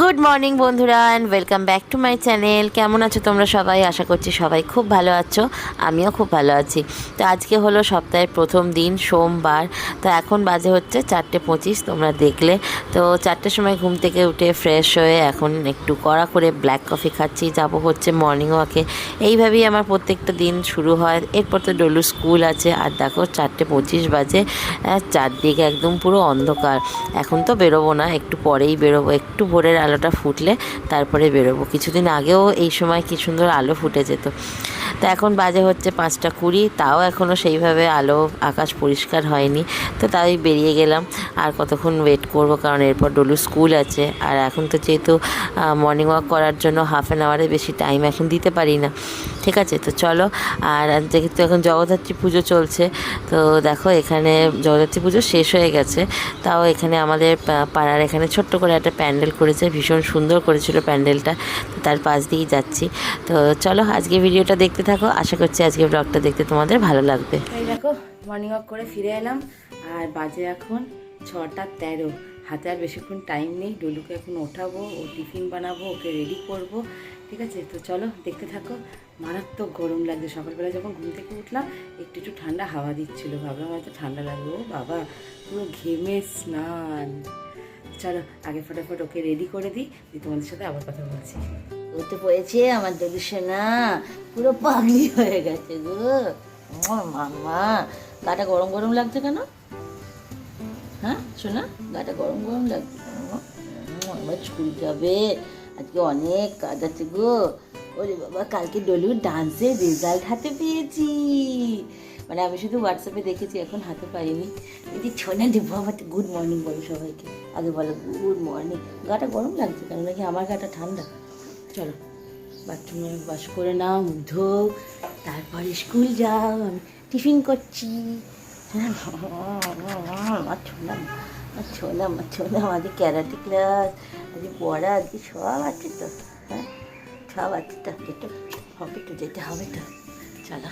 Good morning বন্ধুরা and welcome back to my channel কেমন আছো তোমরা সবাই? আশা করছি সবাই খুব ভালো আছো। আমিও খুব ভালো আছি। তো আজকে হলো সপ্তাহের প্রথম দিন, সোমবার। তো এখন বাজে হচ্ছে চারটে পঁচিশ, তোমরা দেখলে। তো চারটের সময় ঘুম থেকে উঠে ফ্রেশ হয়ে এখন একটু কড়া করে ব্ল্যাক কফি খাচ্ছি। যাব হচ্ছে মর্নিং ওয়াকে এইভাবেই আমার প্রত্যেকটা দিন শুরু হয়। এরপর তো ডলু স্কুল আছে। আর দেখো চারটে পঁচিশ বাজে। চারদিকে একদম পুরো অন্ধকার। এখন তো বেরোবো না, একটু পরেই বেরোবো। একটু ভোরের আলোটা ফুটলে তারপরে বেরোবো। কিছুদিন আগেও এই সময় কি সুন্দর আলো ফুটে যেত। তো এখন বাজে হচ্ছে পাঁচটা কুড়ি, তাও এখনও সেইভাবে আলো আকাশ পরিষ্কার হয়নি। তো তাই বেরিয়ে গেলাম, আর কতক্ষণ ওয়েট করব? কারণ এরপর ডলু স্কুল আছে। আর এখন তো যেহেতু মর্নিং ওয়াক করার জন্য হাফ অ্যান আওয়ারে বেশি টাইম এখন দিতে পারি না। ঠিক আছে? তো চলো, আর যেহেতু এখন জগদ্ধাত্রী পুজো চলছে, তো দেখো এখানে জগদ্ধাত্রী পুজো শেষ হয়ে গেছে। তাও এখানে আমাদের পাড়ার এখানে ছোট্ট করে একটা প্যান্ডেল করেছে, ভীষণ সুন্দর করেছিল প্যান্ডেলটা। তার পাশ দিয়েই যাচ্ছি। তো চলো, আজকে ভিডিওটা দেখতে আশা করছি আজকে ব্লগটা দেখতে তোমাদের ভালো লাগবে। এই দেখো মর্নিং ওয়াক করে ফিরে এলাম। আর বাজে এখন ছটা তেরো। হাতে আর বেশিক্ষণ টাইম নেই। ডলুকে এখন ওঠাবো, ও টিফিন বানাবো, ওকে রেডি করব। ঠিক আছে? তো চলো, দেখতে থাকো। মারাত্মক গরম লাগছে। সকালবেলা যখন ঘুম থেকে উঠলাম, একটু একটু ঠান্ডা হাওয়া দিচ্ছিল। ভাবলাম হয়তো ঠান্ডা লাগবে। ও বাবা, পুরো ঘেমে স্নান। চলো, আগে ফটাফট ওকে রেডি করে দিই। তোমাদের সাথে আবার কথা বলছি। উঠে পড়েছে আমার ডলু সোনা। পুরো পাগলি হয়ে গেছে গো। মামা গাটা গরম গরম লাগছে কেন? হ্যাঁ শোনা গাটা গরম গরম লাগছে আমার স্কুল যাবে। আজকে অনেক কাজ আছে গো। ওরে বাবা, কালকে ডলুর ডান্সের রেজাল্ট হাতে পেয়েছি। মানে আমি শুধু হোয়াটসঅ্যাপে দেখেছি, এখন হাতে পাইনি। যদি ছোনা দেবো, আমার গুড মর্নিং বলো সবাইকে। আগে বলো, গুড মর্নিং। গাটা গরম লাগছে কেন? নাকি আমার গাটা ঠান্ডা? চলো বাথরুমে বাস করে নাও মুগ্ধ তারপরে স্কুল যাও, আমি টিফিন করছি। আমার ছোনা আমার ছোনা আমার ছোনা আজকে ক্যারাটে ক্লাস আজকে পড়া, আজকে সব আছে তো হ্যাঁ? সব আছে তো, যেটা হবে তো যেতে হবে তো, চলো।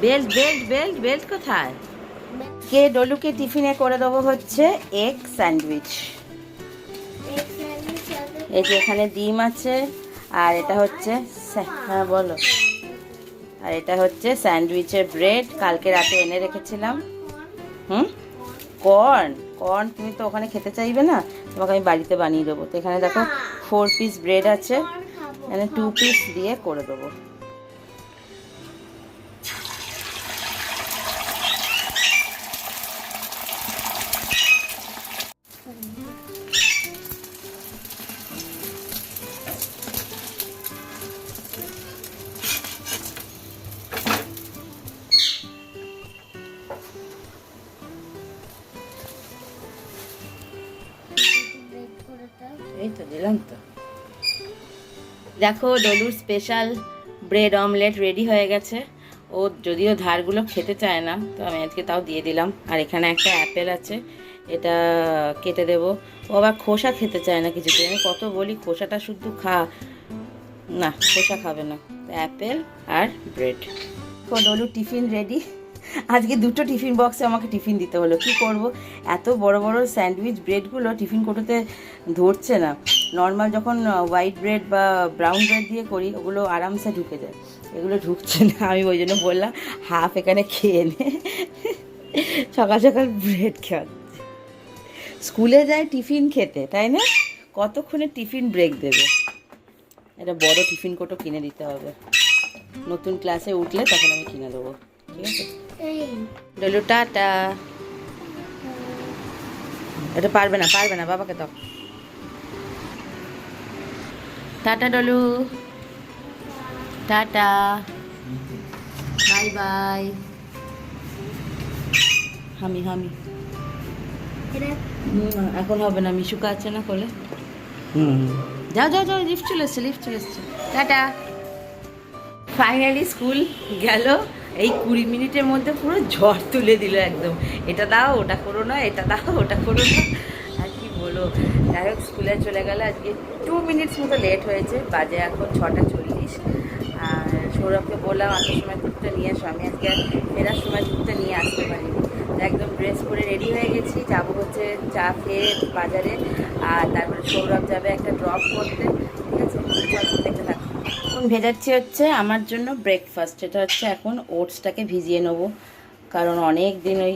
বেল্ট বেল্ট বেল্ট বেল্ট কোথায়? কে ডলুকে টিফিনে করে দেবো হচ্ছে এগ স্যান্ডউইচ। এই যে এখানে ডিম আছে আর এটা হচ্ছে স্যা- হ্যাঁ বলো। আর এটা হচ্ছে স্যান্ডউইচের ব্রেড কালকে রাতে এনে রেখেছিলাম। হুম? কর্ন কর্ন তুমি তো ওখানে খেতে চাইবে না? তোমাকে আমি বাড়িতে বানিয়ে দেবো। তো এখানে দেখো ফোর পিস ব্রেড আছে। এখানে টু পিস দিয়ে করে দেবো। দেখো, ডলুর স্পেশাল ব্রেড অমলেট রেডি হয়ে গেছে। ও যদিও ধারগুলো খেতে চায় না, তো আমি আজকে তাও দিয়ে দিলাম। আর এখানে একটা অ্যাপেল আছে, এটা কেটে দেব। ও আবার খোসা খেতে চায় না কিছুতে আমি কত বলি, খোসাটা শুধু খা। না, খোসা খাবে না। অ্যাপেল আর ব্রেড ডলু টিফিন রেডি আজকে দুটো টিফিন বক্সে আমাকে টিফিন দিতে হলো। কি করব? এত বড় বড় স্যান্ডউইচ ব্রেডগুলো টিফিন কোটোতে ধরছে না। নর্মাল যখন হোয়াইট ব্রেড বা ব্রাউন ব্রেড দিয়ে করি ওগুলো আরামসে ঢুকে যায়। এগুলো ঢুকছে না আমি ওই জন্য বললাম হাফ এখানে খেয়ে নে। সকাল সকাল ব্রেড খাওয়া। স্কুলে যায় টিফিন খেতে তাই না? কতক্ষণে টিফিন ব্রেক দেবে? একটা বড় টিফিন কোটো কিনে দিতে হবে। নতুন ক্লাসে উঠলে তখন আমি কিনে দেবো। ঠিক আছে? ডলু টাটা। এটা পারবে না পারবে না বাবাকে দাও। Tata Dolu. Tata. Bye bye. হামি হামি। হুম, এখন হবে না মিশুকা আছে না কোলে? যাও যাও যাও লিফট চলে এসছে লিফট চলে এসছে। টাটা। ফাইনালি স্কুল গেল। এই কুড়ি মিনিটের মধ্যে পুরো ঝড় তুলে দিল একদম। এটা দাও ওটা করো না এটা দাও ওটা করো না। বলো যাই হোক, স্কুলে চলে গেলে। আজকে টু মিনিটস মতো লেট হয়েছে। বাজে এখন ছটা চল্লিশ। আর সৌরভকে বললাম, আসার সময় দুধটা নিয়ে আসো আমি আজকে ফেরার সময় দুধটা নিয়ে আসতে পারিনি। একদম ড্রেস পরে রেডি হয়ে গেছি। যাব হচ্ছে চা খেয়ে বাজারে। আর তারপরে সৌরভ যাবে একটা ড্রপ করতে। ঠিক আছে? এখন ভেজাচ্ছি হচ্ছে আমার জন্য ব্রেকফাস্ট এটা হচ্ছে এখন ওটসটাকে ভিজিয়ে নেব। কারণ অনেক দিন ওই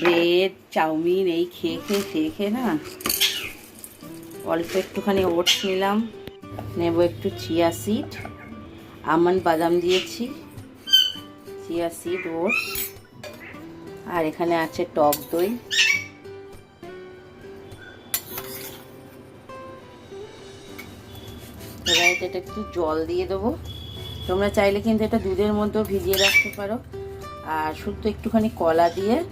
ব্রেড চাউমিন এই খেয়ে খেয়ে খেয়ে খেয়ে না অল্প একটুখানি ওটস নিলাম। নেব একটু চিয়া সিড। আমন্ড বাদাম দিয়েছি। Chia seed, oats. আর এখানে আছে টক দই। এবার এটা একটু জল দিয়ে দেবো। তোমরা চাইলে কিন্তু এটা দুধের মধ্যেও ভিজিয়ে রাখতে পারো। আর শুধু একটুখানি কলা দিয়ে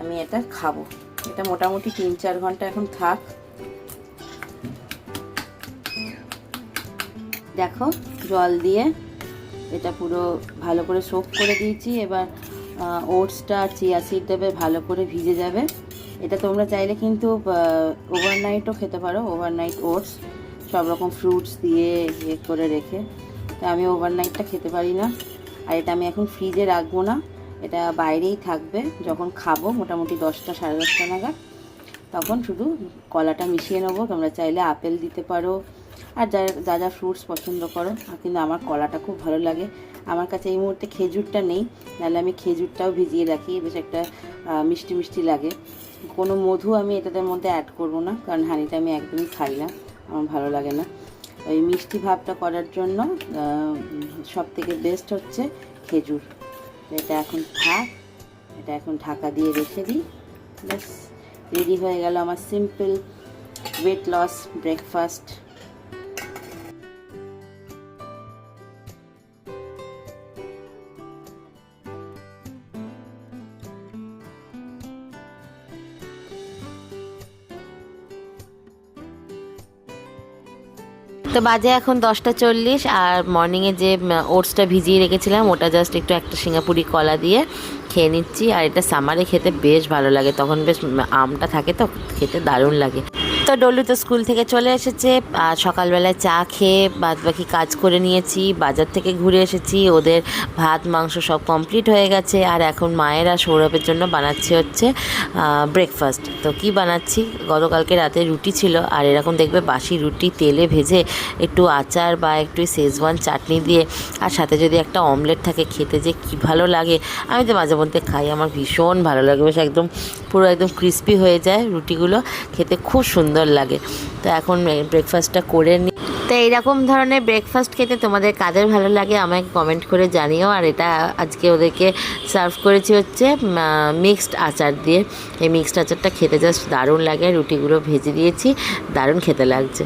আমি এটা খাব। এটা মোটামুটি তিন চার ঘণ্টা এখন থাক। দেখো, জল দিয়ে এটা পুরো ভালো করে সোপ করে দিয়েছি। এবার ওটসটা চিয়া সিড দেবে, ভালো করে ভিজে যাবে। এটা তোমরা চাইলে কিন্তু ওভারনাইটও খেতে পারো ওভারনাইট ওটস সব রকম ফ্রুটস দিয়ে ইয়ে করে রেখে। তা আমি ওভারনাইটটা খেতে পারি না। আর এটা আমি এখন ফ্রিজে রাখব না। এটা বাইরেই থাকবে। যখন খাব, মোটামুটি দশটা, সাড়ে দশটা নাগাদ, তখন শুধু কলাটা মিশিয়ে নেব। তোমরা চাইলে আপেল দিতে পারো আর যা যা যা ফ্রুটস পছন্দ করো কিন্তু আমার কলাটা খুব ভালো লাগে। আমার কাছে এই মুহূর্তে খেজুরটা নেই, নাহলে আমি খেজুরটাও ভিজিয়ে রাখি, বেশ একটা মিষ্টি মিষ্টি লাগে। কোনো মধু আমি এটাদের মধ্যে অ্যাড করব না, কারণ হানিটা আমি একদমই খাই না, আমার ভালো লাগে না। ওই মিষ্টি ভাবটা করার জন্য সব থেকে বেস্ট হচ্ছে খেজুর। এটা এখন থাক, এটা এখন ঢাকা দিয়ে রেখে দিই, ব্যাস। রেডি হয়ে গেল আমার সিম্পল ওয়েট লস ব্রেকফাস্ট তো বাজে এখন দশটা চল্লিশ আর মর্নিংয়ে যে ওটসটা ভিজিয়ে রেখেছিলাম, ওটা জাস্ট একটু একটা সিঙ্গাপুরি কলা দিয়ে খেয়ে নিচ্ছি। আর এটা সামারে খেতে বেশ ভালো লাগে। তখন বেশ আমটা থাকে তো, খেতে দারুণ লাগে। তো ডলু তো স্কুল থেকে চলে এসেছে সকালবেলায় চা খেয়ে বাদ বাকি কাজ করে নিয়েছি, বাজার থেকে ঘুরে এসেছি, ওদের ভাত, মাংস সব কমপ্লিট হয়ে গেছে, আর এখন মায়েরা সৌরভের জন্য বানাচ্ছে হচ্ছে ব্রেকফাস্ট তো কি বানাচ্ছি? গতকালকে রাতে রুটি ছিল, আর এরকম দেখবে বাসি রুটি, তেলে ভেজে একটু আচার বা একটু শেজওয়ান চাটনি দিয়ে, আর সাথে যদি একটা অমলেট থাকে খেতে যে কী ভালো লাগে। আমি তো মাঝে মধ্যে খাই, আমার ভীষণ ভালো লাগে, বেশ একদম পুরো একদম ক্রিস্পি হয়ে যায় রুটিগুলো, খেতে খুব সুন্দর লাগে। তো এখন ব্রেকফাস্টটা করে নিই তো এইরকম ধরনের ব্রেকফাস্ট খেতে তোমাদের কাদের ভালো লাগে আমাকে কমেন্ট করে জানিও। আর এটা আজকে ওদেরকে সার্ভ করেছি হচ্ছে মিক্সড আচার দিয়ে। এই মিক্সড আচারটা খেতে জাস্ট দারুণ লাগে। রুটিগুলো ভেজে দিয়েছি। দারুণ খেতে লাগছে।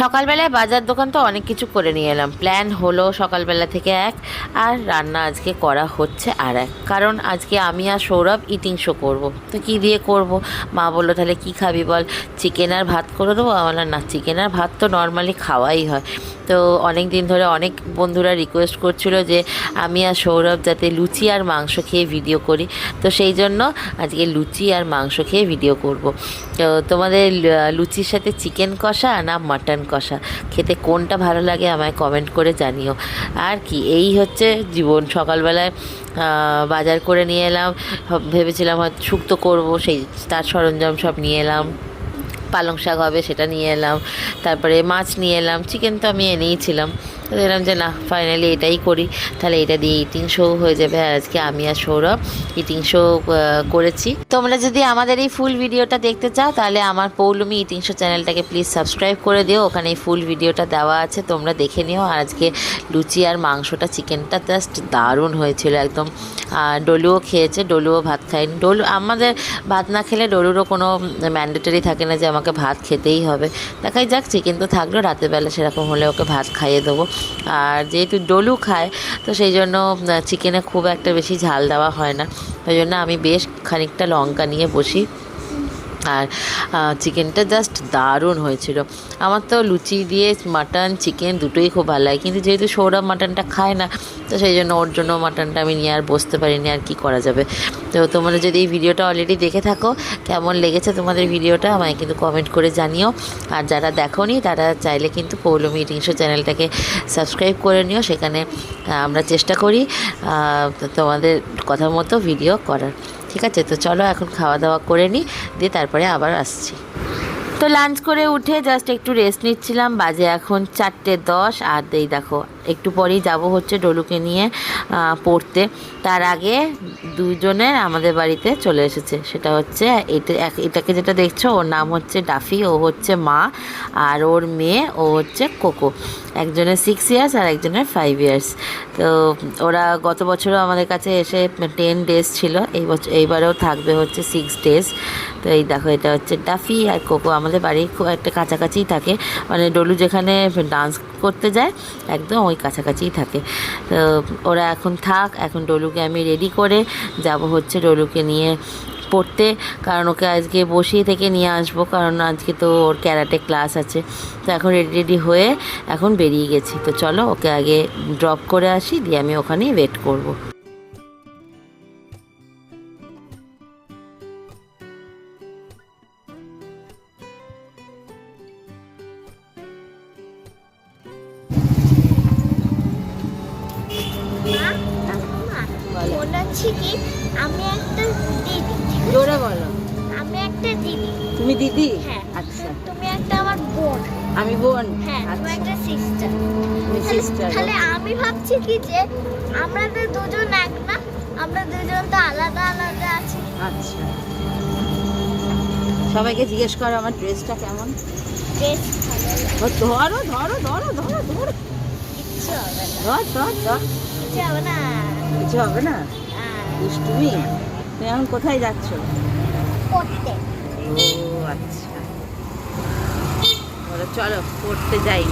সকালবেলায় বাজার দোকান তো অনেক কিছু করে নিয়ে এলাম। প্ল্যান হলো সকালবেলা থেকে এক, আর রান্না আজকে করা হচ্ছে আর এক। কারণ আজকে আমি আর সৌরভ ইটিং শো করব। তো কী দিয়ে করব? মা বলল, তাহলে কি খাবি বল? চিকেন আর ভাত করে দেবো? আমার না চিকেন আর ভাত তো নর্মালি খাওয়াই হয়। তো অনেক দিন ধরে অনেক বন্ধুরা রিকোয়েস্ট করছিল যে আমি আর সৌরভ যাতে লুচি আর মাংস খেয়ে ভিডিও করি। তো সেই জন্য আজকে লুচি আর মাংস খেয়ে ভিডিও করব। তো তোমাদের লুচির সাথে চিকেন কষা না মাটন কষা? খেতে কোনটা ভালো লাগে আমায় কমেন্ট করে জানিও। আর কি, এই হচ্ছে জীবন। সকালবেলায় বাজার করে নিয়ে এলাম। ভেবেছিলাম হয়তো শুক্তো করব, সেই তার সরঞ্জাম সব নিয়ে এলাম। পালং শাক হবে সেটা নিয়ে এলাম। তারপরে মাছ নিয়ে এলাম চিকেন তো আমি এনেইছিলাম দেখলাম যে না ফাইনালি এটাই করি। তাহলে এটা দিয়ে ইটিং শো হয়ে যাবে। আর আজকে আমি আর সৌরভ ইটিং শো করেছি। তোমরা যদি আমাদের এই ফুল ভিডিওটা দেখতে চাও, তাহলে আমার পৌলমি ইটিং শো চ্যানেলটাকে প্লিজ সাবস্ক্রাইব করে দিও। ওখানে এই ফুল ভিডিওটা দেওয়া আছে, তোমরা দেখে নিও। আর আজকে লুচি আর মাংসটা চিকেনটা জাস্ট দারুণ হয়েছিল একদম। আর ডলুও খেয়েছে, ডলুও ভাত খায়নি। ডলু, আমাদের ভাত না খেলে ডলুরও কোনো ম্যান্ডেটরি থাকে না যে আমাকে ভাত খেতেই হবে। দেখাই যাক চিকেন তো থাকল, রাতের বেলা সেরকম হলে ওকে ভাত খাইয়ে দেবো। আর যেহেতু ডলু খায়, তো সেই জন্য চিকেনে খুব একটা বেশি ঝাল দেওয়া হয় না। ওই জন্য আমি বেশ খানিকটা লঙ্কা নিয়ে বসি। আর চিকেনটা জাস্ট দারুণ হয়েছিল। আমার তো লুচি দিয়ে মাটন চিকেন দুটোই খুব ভালো লাগে। কিন্তু যেহেতু সৌরভ মাটনটা খায় না, তো সেই জন্য ওর জন্য মাটনটা আমি নিয়ে আর বসতে পারিনি আর কি করা যাবে। তো তোমরা যদি এই ভিডিওটা অলরেডি দেখে থাকো, কেমন লেগেছে তোমাদের ভিডিওটা আমায় কিন্তু কমেন্ট করে জানিও। আর যারা দেখোনি, তারা চাইলে কিন্তু পৌলমী রিংশো চ্যানেলটাকে সাবস্ক্রাইব করে নিও। সেখানে আমরা চেষ্টা করি তোমাদের কথা মতো ভিডিও করার। ঠিক আছে, তো চলো এখন খাওয়া দাওয়া করে নিই দিয়ে তারপরে আবার আসছি। তো লাঞ্চ করে উঠে জাস্ট একটু রেস্ট নিচ্ছিলাম, বাজে এখন চারটে দশ, আর দেই দেখো একটু পরেই যাব হচ্ছে ডলুকে নিয়ে পড়তে। তার আগে দুজনের আমাদের বাড়িতে চলে এসেছে। সেটা হচ্ছে এটা এটাকে যেটা দেখছ, ওর নাম হচ্ছে ডাফি, ও হচ্ছে মা, আর ওর মেয়ে, ও হচ্ছে কোকো। একজনের সিক্স ইয়ার্স আর একজনের ফাইভ ইয়ার্স তো ওরা গত বছরও আমাদের কাছে এসে টেন ডেজ ছিল, এই বছর এইবারেও থাকবে হচ্ছে সিক্স ডেজ তো এই দেখো, এটা হচ্ছে ডাফি আর কোকো। আমাদের বাড়ির খুব একটা কাছাকাছিই থাকে। মানে ডলু যেখানে ডান্স করতে যায়, একদম ওই কাছাকাছিই থাকে। তো ওরা এখন থাক, এখন ডলুকে আমি রেডি করে যাব হচ্ছে ডলুকে নিয়ে পড়তে। কারণ ওকে আজকে বসিয়ে থেকে নিয়ে আসব, কারণ আজকে তো ওর ক্যারাটে ক্লাস আছে। তো এখন রেডি রেডি হয়ে এখন বেরিয়ে গেছি। তো চলো ওকে আগে ড্রপ করে আসি, দিয়ে আমি ওখানেই ওয়েট করব। আমি বোন। হ্যাঁ তুমি আচ্ছা। একটা সিস্টার তুমি সিস্টার তাহলে আমি ভাবছি কি যে আমরা তো দুজন এক না আমরা দুজন তো আলাদা আলাদা আছি। আচ্ছা। সবাইকে জিজ্ঞেস করো আমার ড্রেসটা কেমন? বেশ ভালো ধরো ধরো ধরো ধরো ধরো। কিচ্ছু হবে না। ধর ধর ধর। কিছু হবে না। কিছু হবে না? হ্যাঁ, দুষ্টুমি? তুমি এখন কোথায় যাচ্ছ? পড়তে। ও আচ্ছা। বলো চলো পড়তে যাই।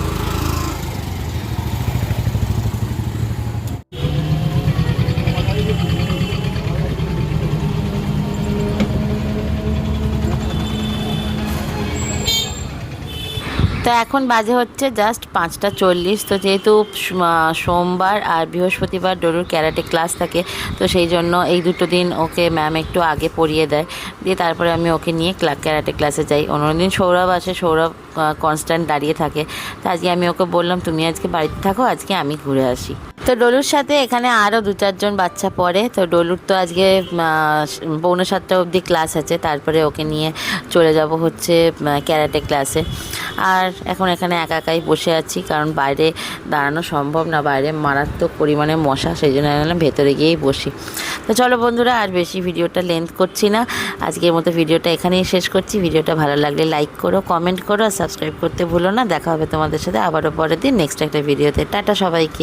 তো এখন বাজে হচ্ছে জাস্ট পাঁচটা চল্লিশ। তো যেহেতু সোমবার আর বৃহস্পতিবার ডরুর ক্যারাটে ক্লাস থাকে, তো সেই জন্য এই দুটো দিন ওকে ম্যাম একটু আগে পড়িয়ে দেয়। দিয়ে তারপরে আমি ওকে নিয়ে ক্লা, ক্যারাটে ক্লাসে যাই। অন্য দিন সৌরভ আসে, সৌরভ কনস্ট্যান্ট দাঁড়িয়ে থাকে। তো আজকে আমি ওকে বললাম, তুমি আজকে বাড়িতে থাকো, আজকে আমি ঘুরে আসি। তো ডলুর সাথে এখানে আরও দু চারজন বাচ্চা পড়ে। তো ডলুর তো আজকে পৌনে সাতটা অবধি ক্লাস আছে। তারপরে ওকে নিয়ে চলে যাব হচ্ছে ক্যারাটে ক্লাসে। আর এখন এখানে একা একাই বসে আছি, কারণ বাইরে দাঁড়ানো সম্ভব না। বাইরে মারাত্মক পরিমাণে মশা, সেই জন্য আমি ভেতরে গিয়েই বসি। তো চলো বন্ধুরা, আর বেশি ভিডিওটা লেন্থ করছি না। আজকের মতো ভিডিওটা এখানেই শেষ করছি। ভিডিওটা ভালো লাগলে লাইক করো কমেন্ট করো, আর সাবস্ক্রাইব করতে ভুলো না। দেখা হবে তোমাদের সাথে আবারও পরের দিন। নেক্সট একটা ভিডিওতে। টাটা সবাইকে।